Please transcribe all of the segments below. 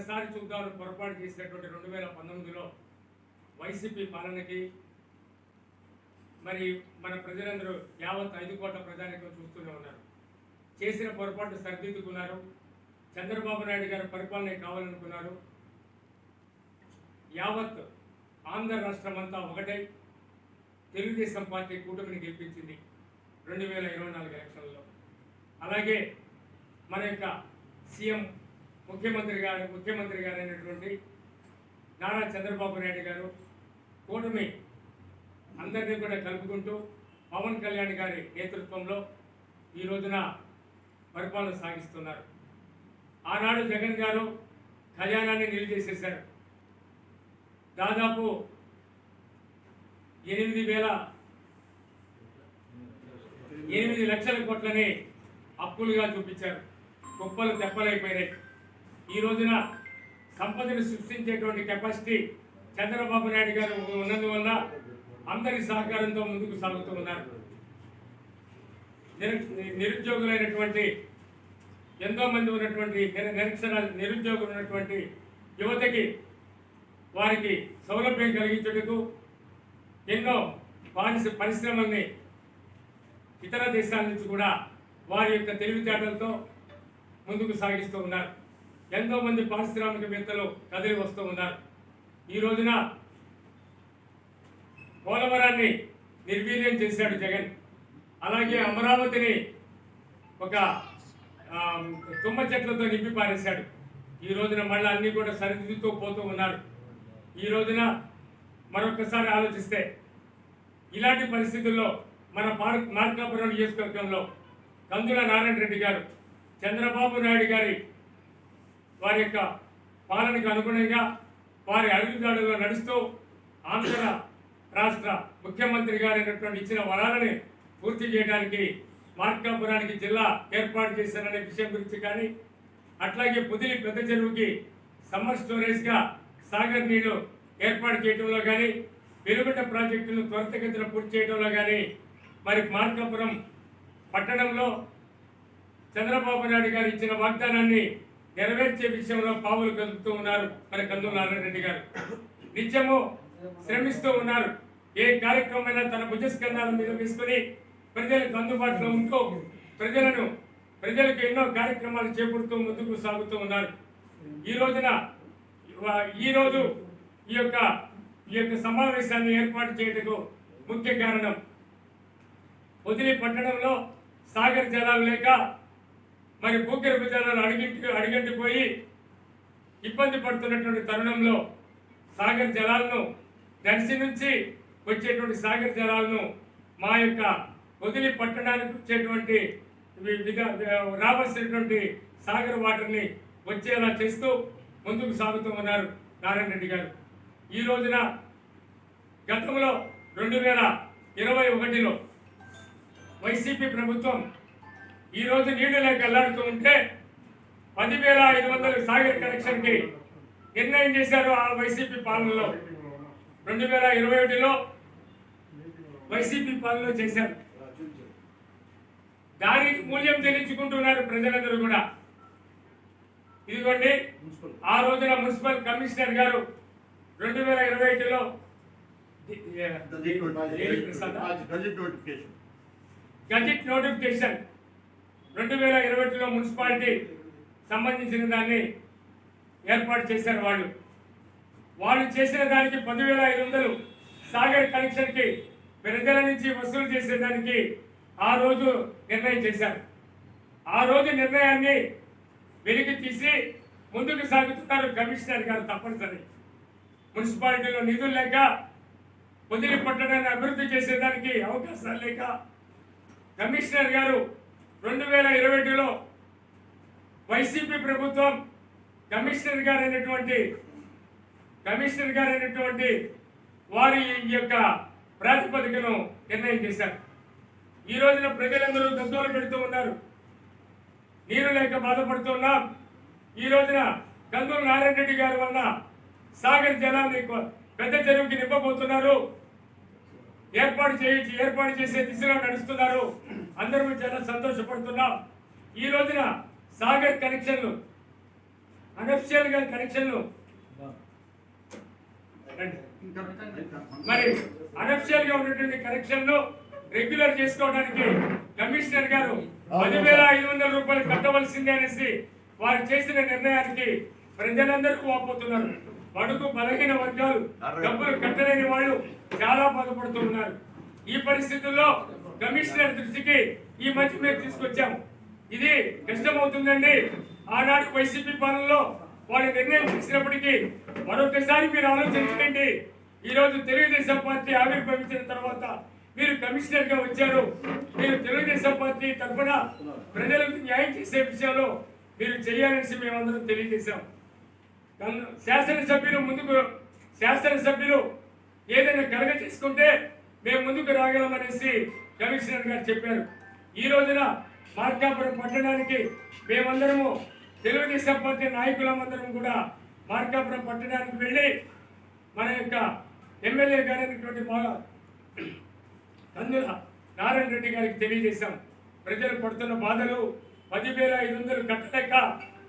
ఒక్కసారి చూద్దామని పొరపాటు చేసినటువంటి రెండు వేల పంతొమ్మిదిలో వైసీపీ పాలనకి మరి మన ప్రజలందరూ యావత్ ఐదు కోట్ల ప్రజానికం చూస్తూనే ఉన్నారు. చేసిన పొరపాటు సరిదిద్దుకున్నారు. చంద్రబాబు నాయుడు గారి పరిపాలన కావాలనుకున్నారు. యావత్ ఆంధ్ర రాష్ట్రం అంతా ఒకటై తెలుగుదేశం పార్టీ కూటమిని గెలిపించింది రెండు వేల ఇరవై నాలుగు ఎలక్షన్లో. అలాగే మన యొక్క సీఎం ముఖ్యమంత్రి గారు ముఖ్యమంత్రి గారు అయినటువంటి నారా చంద్రబాబు నాయుడు గారు కూటమి అందరినీ కూడా కలుపుకుంటూ పవన్ కళ్యాణ్ గారి నేతృత్వంలో ఈ రోజున పరిపాలన సాగిస్తున్నారు. ఆనాడు జగన్ గారు ఖజానాన్ని నిలిచేసేశారు. దాదాపు ఎనిమిది వేల ఎనిమిది లక్షల కోట్లని అప్పులుగా చూపించారు. కుప్పలు తెప్పలైపోయినాయి. ఈ రోజున సంపదను సృష్టించేటువంటి కెపాసిటీ చంద్రబాబు నాయుడు గారు ఉన్నందువల్ల అందరి సహకారంతో ముందుకు సాగుతూ ఉన్నారు. నిరు- నిరుద్యోగులైనటువంటి ఎంతో మంది ఉన్నటువంటి నిరక్షర నిరుద్యోగులు ఉన్నటువంటి యువతకి వారికి సౌలభ్యం కలిగించుటకు ఎన్నో పారిశ పరిశ్రమల్ని ఇతర దేశాల నుంచి కూడా వారి యొక్క తెలివితేటలతో ముందుకు సాగిస్తూ ఉన్నారు. ఎంతో మంది పారిశ్రామికవేత్తలు కదిలి వస్తూ ఉన్నారు. ఈ రోజున పోలవరాన్ని నిర్వీర్యం చేశాడు జగన్. అలాగే అమరావతిని ఒక తుమ్మ చెట్లతో నింపి పారేశాడు. ఈ రోజున మళ్ళీ అన్నీ కూడా సరిదిద్దుతూ పోతూ ఉన్నారు. ఈ రోజున మరొకసారి ఆలోచిస్తే ఇలాంటి పరిస్థితుల్లో మన పార్ మార్కాపురం నియోజకవర్గంలో కందుల నారాయణ రెడ్డి గారు చంద్రబాబు నాయుడు గారి వారి యొక్క పాలనకు అనుగుణంగా వారి అడుగుజాడులో నడుస్తూ ఆంధ్ర రాష్ట్ర ముఖ్యమంత్రి గారైనటువంటి ఇచ్చిన వరాలని పూర్తి చేయడానికి మార్కాపురానికి జిల్లా ఏర్పాటు చేశారనే విషయం గురించి కానీ అట్లాగే పుదిలి పెద్ద చెరువుకి సమ్మర్ స్టోరేజ్గా సాగర్ నీళ్ళు ఏర్పాటు చేయడంలో కానీ వెలుగుట ప్రాజెక్టును త్వరితగతిన పూర్తి చేయడంలో కానీ మరి మార్కాపురం పట్టణంలో చంద్రబాబు నాయుడు గారు ఇచ్చిన వాగ్దానాన్ని నెరవేర్చే విషయంలో పావులు కదుపుతూ ఉన్నారు. మరి కందుల నారాయణ రెడ్డి గారు. నిత్యము శ్రమిస్తూ ఉన్నారు. ఏ కార్యక్రమమైనా తన భుజస్కంధాల మీద వేసుకుని ప్రజలకు అందుబాటులో ఉంటూ ప్రజలను ప్రజలకు ఎన్నో కార్యక్రమాలు చేపడుతూ ముందుకు సాగుతూ ఉన్నారు. ఈ రోజున ఈరోజు ఈ ఈ యొక్క ఈ యొక్క సమావేశాన్ని ఏర్పాటు చేయటకు ముఖ్య కారణం వదిలి పట్టణంలో సాగర్ జలాలు లేక మరి భూగర్భ జలాలు అడిగింటి అడిగంటిపోయి ఇబ్బంది పడుతున్నటువంటి తరుణంలో సాగర్ జలాలను దర్శి నుంచి వచ్చేటువంటి సాగర్ జలాలను మా యొక్క వదిలి పట్టడానికి వచ్చేటువంటి విధ- రావాల్సినటువంటి సాగర్ వాటర్ని వచ్చేలా చేస్తూ ముందుకు సాగుతూ ఉన్నారు నారాయణ రెడ్డి గారు. ఈ రోజున గతంలో రెండు వేల ఇరవై ఒకటిలో వైసీపీ ప్రభుత్వం ఈరోజు నీళ్ళు లేక అల్లాడుతూ ఉంటే పదివేల ఐదు వందల సాగర్ కనెక్షన్కి నిర్ణయం చేశారు ఆ వైసీపీ పాలనలో. రెండు వేల ఇరవై ఒకటిలో వైసీపీ పాలనలో చేశారు. దానికి మూల్యం చెల్లించుకుంటున్నారు ప్రజలందరూ కూడా. ఇదిగోండి ఆ రోజున మున్సిపల్ కమిషనర్ గారు రెండు వేల ఇరవై ఒకటిలో నోటిఫికేషన్ గజెట్ నోటిఫికేషన్ రెండు వేల ఇరవై ఒకటిలో మున్సిపాలిటీ సంబంధించిన దాన్ని ఏర్పాటు చేశారు వాళ్ళు. వాళ్ళు చేసిన దానికి పదివేల ఐదు వందలు సాగర్ కనెక్షన్కి ప్రజల నుంచి వసూలు చేసేదానికి ఆ రోజు నిర్ణయం చేశారు. ఆ రోజు నిర్ణయాన్ని వెలికి తీసి ముందుకు సాగుతున్నారు కమిషనర్ గారు తప్పనిసరి. మున్సిపాలిటీలో నిధులు లేక పొదిలి పట్టణాన్ని అభివృద్ధి చేసేదానికి అవకాశాలు లేక కమిషనర్ గారు రెండు వేల ఇరవై ఒకటిలో వైసీపీ ప్రభుత్వం కమిషనర్ గారు అయినటువంటి కమిషనర్ గారు అయినటువంటి వారి యొక్క ప్రాతిపదికను నిర్ణయం చేశారు. ఈ రోజున ప్రజలందరూ దద్దోలు పెడుతూ ఉన్నారు. నీరు లేక బాధపడుతున్నాం. ఈ రోజున గంగూరు నారాయణ రెడ్డి గారి వల్ల సాగర్ జలాన్ని పెద్ద చెరువుకి నింపబోతున్నారు. ఏర్పాటు చేయించి ఏర్పాటు చేసే దిశగా నడుస్తున్నారు. అందరూ చాలా సంతోషపడుతున్నాం. ఈ రోజున సాగర్ కనెక్షన్లు అనఫిషియల్గా కనెక్షన్లు. మరి అనఫిషియల్గా ఉన్నటువంటి కనెక్షన్లు రెగ్యులర్ చేసుకోవడానికి కమిషనర్ గారు పదివేల ఐదు వందల రూపాయలు కట్టవలసిందే అనేసి వారు చేసిన నిర్ణయానికి ప్రజలందరూ వాపోతున్నారు బడుగు బలహీన వర్గాలు డబ్బులు కట్టలేని వాళ్ళు చాలా బాధపడుతున్నారు. ఈ పరిస్థితుల్లో కమిషనర్ దృష్టికి ఈ మధ్య మేము తీసుకొచ్చాము. ఇది కష్టమవుతుందండి. ఆనాడు వైసీపీ పాలనలో వాళ్ళు నిర్ణయం చేసినప్పటికీ మరొకసారి మీరు ఆలోచించండి ఈ రోజు తెలుగుదేశం పార్టీ ఆవిర్భవించిన తర్వాత మీరు కమిషనర్గా వచ్చారు. మీరు తెలుగుదేశం పార్టీ తరఫున ప్రజలకు న్యాయం చేసే విషయంలో మీరు చేయాలనేసి మేమందరం తెలియజేశాం. శాసనసభ్యులు ముందుకు శాసనసభ్యులు ఏదైనా కలగ చేసుకుంటే మేము ముందుకు రాగలమనేసి కమిషనర్ గారు చెప్పారు. ఈ రోజున మార్కాపురం పట్టణానికి మేమందరము తెలుగుదేశం పార్టీ నాయకులమందరం కూడా మార్కాపురం పట్టణానికి వెళ్ళి మన యొక్క ఎమ్మెల్యే గారైనటువంటి మా కందుల నారాయణ రెడ్డి గారికి తెలియజేశాం. ప్రజలు పడుతున్న బాధలు పదివేల ఐదు వందలు కట్టలేక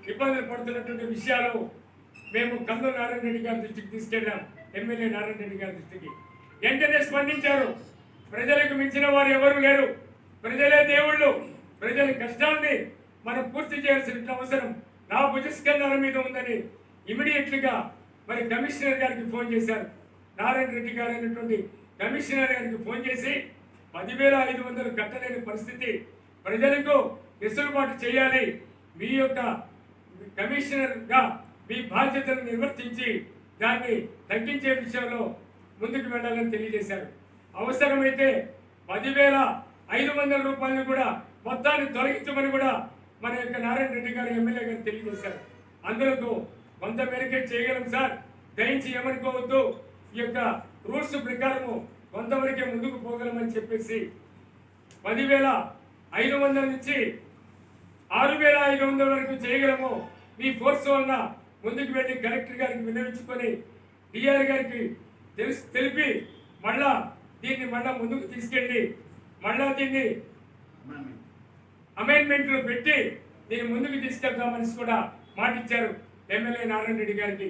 ఇబ్బందులు పడుతున్నటువంటి విషయాలు మేము కందుల నారాయణ రెడ్డి గారి దృష్టికి తీసుకెళ్ళాం. ఎమ్మెల్యే నారాయణ రెడ్డి గారి దృష్టికి. వెంటనే స్పందించారు. ప్రజలకు మించిన వారు ఎవరు లేరు. ప్రజలే దేవుళ్ళు. ప్రజల కష్టాన్ని మనం పూర్తి చేయాల్సిన అవసరం నా భుజస్కంధాల మీద ఉందని ఇమీడియట్లుగా మరి కమిషనర్ గారికి ఫోన్ చేశారు. నారాయణ రెడ్డి గారు అయినటువంటి కమిషనర్ గారికి ఫోన్ చేసి పదివేల ఐదు వందలు కట్టలేని పరిస్థితి. ప్రజలకు వెసులుబాటు చేయాలి. మీ యొక్క కమిషనర్గా మీ బాధ్యతను నిర్వర్తించి దాన్ని తగ్గించే విషయంలో ముందుకు వెళ్ళాలని తెలియజేశారు. అవసరమైతే పదివేల ఐదు వందల రూపాయలను కూడా మొత్తాన్ని తొలగించమని కూడా మన యొక్క నారాయణ రెడ్డి గారు ఎమ్మెల్యే గారు తెలియజేశారు. అందులో కొంత మేరకే చేయగలం సార్. దయించి ఏమనుకోవద్దు. ఈ యొక్క రూల్స్ ప్రకారము కొంతవరకే ముందుకు పోగలమని చెప్పేసి పదివేల ఐదు వందల నుంచి ఆరు వేల ఐదు వందల వరకు చేయగలము. మీ ఫోర్స్ వలన ముందుకు వెళ్ళి కలెక్టర్ గారికి విన్నవించుకొని డిఆర్ గారికి తెలుసు తెలిపి మళ్ళా దీన్ని మళ్ళా ముందుకు తీసుకెళ్ళి మళ్ళా దీన్ని అమెండ్మెంట్లు పెట్టి దీన్ని ముందుకు తీసుకెళ్తామని కూడా మాటిచ్చారు ఎమ్మెల్యే నారాయణ రెడ్డి గారికి.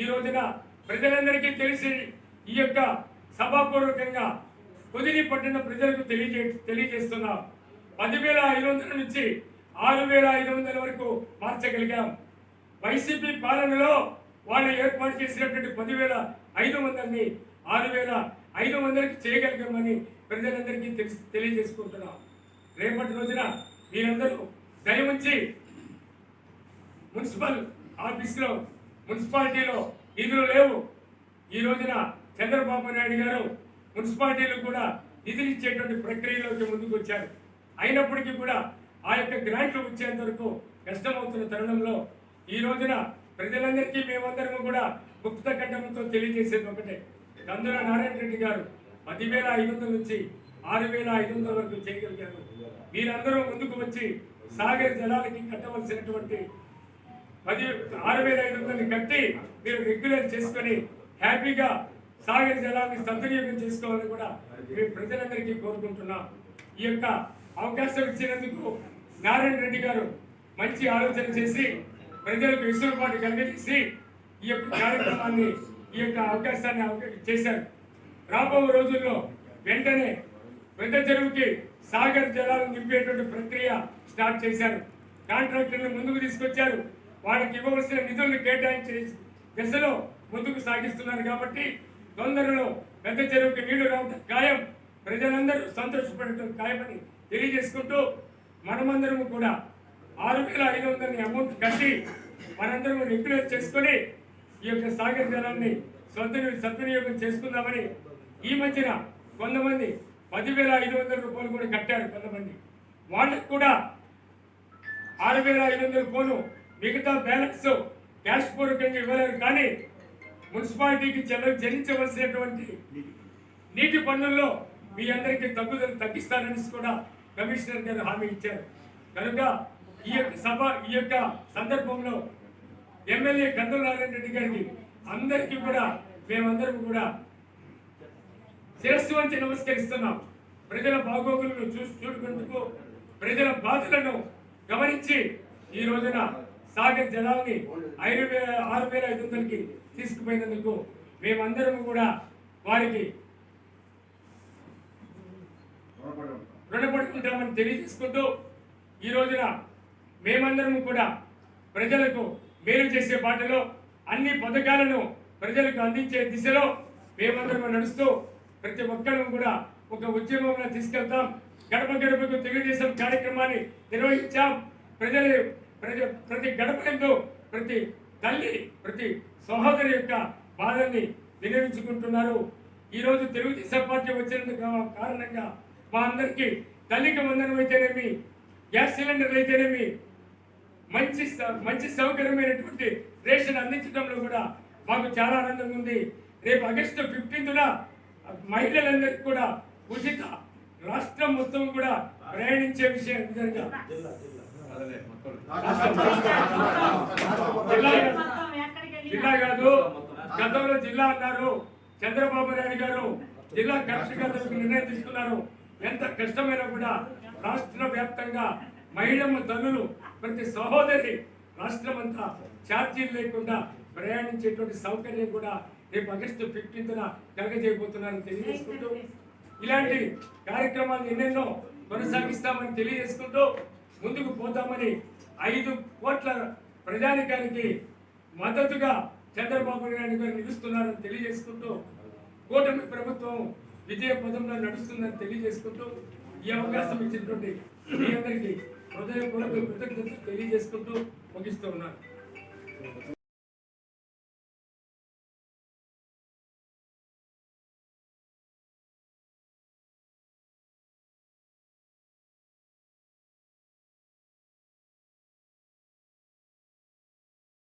ఈ రోజున ప్రజలందరికీ తెలిసి ఈ యొక్క సభాపూర్వకంగా కుదిరి పట్టిన ప్రజలకు తెలియజే తెలియజేస్తున్నాం. పదివేల ఐదు వందల నుంచి ఆరు వేల ఐదు వందల వరకు మార్చగలిగాం. వైసీపీ పాలనలో వాళ్ళు ఏర్పాటు చేసినటువంటి పదివేల ఐదు వందలని ఆరు వేల ఐదు వందలకి చేయగలిగామని ప్రజలందరికీ తెలిసి తెలియజేసుకుంటున్నాం. రేపటి రోజున మీరందరూ దయవుంచి మున్సిపల్ ఆఫీస్లో మున్సిపాలిటీలో నిధులు లేవు. ఈ రోజున చంద్రబాబు నాయుడు గారు మున్సిపాలిటీలు కూడా నిధులు ఇచ్చేటువంటి ప్రక్రియలోకి ముందుకు వచ్చారు. అయినప్పటికీ కూడా ఆ యొక్క గ్రాంట్లు వచ్చేంత వరకు కష్టమవుతున్న తరుణంలో ఈ రోజున ప్రజలందరికీ మేమందరము కూడా ముక్త కట్టంతో తెలియజేసేది ఒకటే. కందుల నారాయణ రెడ్డి గారు పదివేల ఐదు వందల నుంచి ఆరు వేల ఐదు వందల వరకు చేయగలిగారు. మీరందరూ ముందుకు వచ్చి సాగర్ జలాలకి కట్టవలసినటువంటి పది ఆరు వేల ఐదు వందలని కట్టి మీరు రెగ్యులర్ చేసుకొని హ్యాపీగా సాగర్ జలాన్ని సద్వినియోగం చేసుకోవాలని కూడా మేము ప్రజలందరికీ కోరుకుంటున్నాం. ఈ యొక్క అవకాశం ఇచ్చినందుకు నారాయణ రెడ్డి గారు మంచి ఆలోచన చేసి ప్రజలకు విసులుబాటు కలిగజేసి ఈ యొక్క కార్యక్రమాన్ని ఈ యొక్క అవకాశాన్ని చేశారు. రాబో రోజుల్లో వెంటనే పెద్ద చెరువుకి సాగర్ జలాలు నింపేటువంటి ప్రక్రియ స్టార్ట్ చేశారు. కాంట్రాక్టర్ని ముందుకు తీసుకొచ్చారు. వాళ్ళకి ఇవ్వవలసిన నిధులను కేటాయించే దశలో ముందుకు సాగిస్తున్నారు కాబట్టి తొందరలో పెద్ద చెరువుకి నీళ్ళు రావడం ఖాయం. ప్రజలందరూ సంతోషపడటం ఖాయమని తెలియజేసుకుంటూ మనమందరము కూడా ఆరు వేల ఐదు వందల కట్టి మనందరం రెగ్యులర్ చేసుకొని ఈ యొక్క సాగర్ జలాన్ని సద్విని సద్వినియోగం చేసుకుందామని ఈ మధ్యన కొంతమంది పదివేల ఐదు వందల రూపాయలు కూడా కట్టారు కొంతమంది. వాళ్ళకు కూడా ఆరు వేల ఐదు వందల పోను మిగతా బ్యాలెన్స్ క్యాష్ పూర్వకంగా ఇవ్వలేరు. కానీ మున్సిపాలిటీకి చెల్ల చెల్లించవలసినటువంటి నీటి పన్నుల్లో మీ అందరికీ తగ్గుదల తగ్గిస్తారని కూడా కమిషనర్ గారు హామీ ఇచ్చారు. కనుక ఈ యొక్క సభ ఈ యొక్క సందర్భంలో ఎమ్మెల్యే గంధం నారాయణ రెడ్డి గారికి అందరికీ కూడా మేమందరం కూడా శిరస్సు వంచి నమస్కరిస్తున్నాం. ప్రజల బాగోగులను చూసి చూడుకుంటూ ప్రజల బాధలను గమనించి ఈ రోజున సాగర్ జలాల్ని ఐదు వేల ఆరు వేల ఐదు వందలకి తీసుకుపోయినందుకు మేమందరం కూడా వారికి రుణపడుకుంటామని తెలియజేసుకుంటూ ఈ రోజున మేమందరము కూడా ప్రజలకు మేలు చేసే బాటలో అన్ని పథకాలను ప్రజలకు అందించే దిశలో మేమందరము నడుస్తూ ప్రతి ఒక్కరూ కూడా ఒక ఉద్యమంలో తీసుకెళ్తాం. గడప గడపకు తెలుగుదేశం కార్యక్రమాన్ని నిర్వహించాం. ప్రజలు ప్రజ ప్రతి గడప ప్రతి తల్లి ప్రతి సహోదరి యొక్క బాధల్ని వినియోగించుకుంటున్నారు. ఈరోజు తెలుగుదేశం పార్టీ వచ్చినందుకు కారణంగా మా అందరికీ తల్లికి వందనం అయితేనేమి గ్యాస్ సిలిండర్లు అయితేనేమి మంచి మంచి సౌకర్యమైనటువంటి రేషన్ అందించడంలో కూడా మాకు చాలా ఆనందంగా ఉంది. రేపు ఆగస్టు ఫిఫ్టీన్త్న మహిళలందరికీ కూడా ఉచిత రాష్ట్రం మొత్తం కూడా ప్రయాణించే విషయం విధంగా జిల్లా జిల్లా కాదు. గతంలో జిల్లా అన్నారు. చంద్రబాబు నాయుడు గారు జిల్లా కలెక్టర్ గారు నిర్ణయం తీసుకున్నారు. ఎంత కష్టమైనా కూడా రాష్ట్ర వ్యాప్తంగా మహిళమ్మ తల్లులు ప్రతి సహోదరి రాష్ట్రం అంతా ఛార్జీలు లేకుండా ప్రయాణించేటువంటి సౌకర్యం కూడా రేపు ఆగస్టు ఫిఫ్టీన్త్న కలగజేయబోతున్నారని తెలియజేసుకుంటూ ఇలాంటి కార్యక్రమాలు ఎన్నెన్నో కొనసాగిస్తామని తెలియజేసుకుంటూ ముందుకు పోతామని ఐదు కోట్ల ప్రజానికానికి మద్దతుగా చంద్రబాబు నాయుడు గారు నిలుస్తున్నారని తెలియజేసుకుంటూ కూటమి ప్రభుత్వం విజయ పదంలో నడుస్తుందని తెలియజేసుకుంటూ ఈ అవకాశం ఇచ్చినటువంటి మీ అందరికీ హృదయపూర్వక కృతజ్ఞతలు తెలియజేసుకుంటూ ముగిస్తూ ఉన్నాను.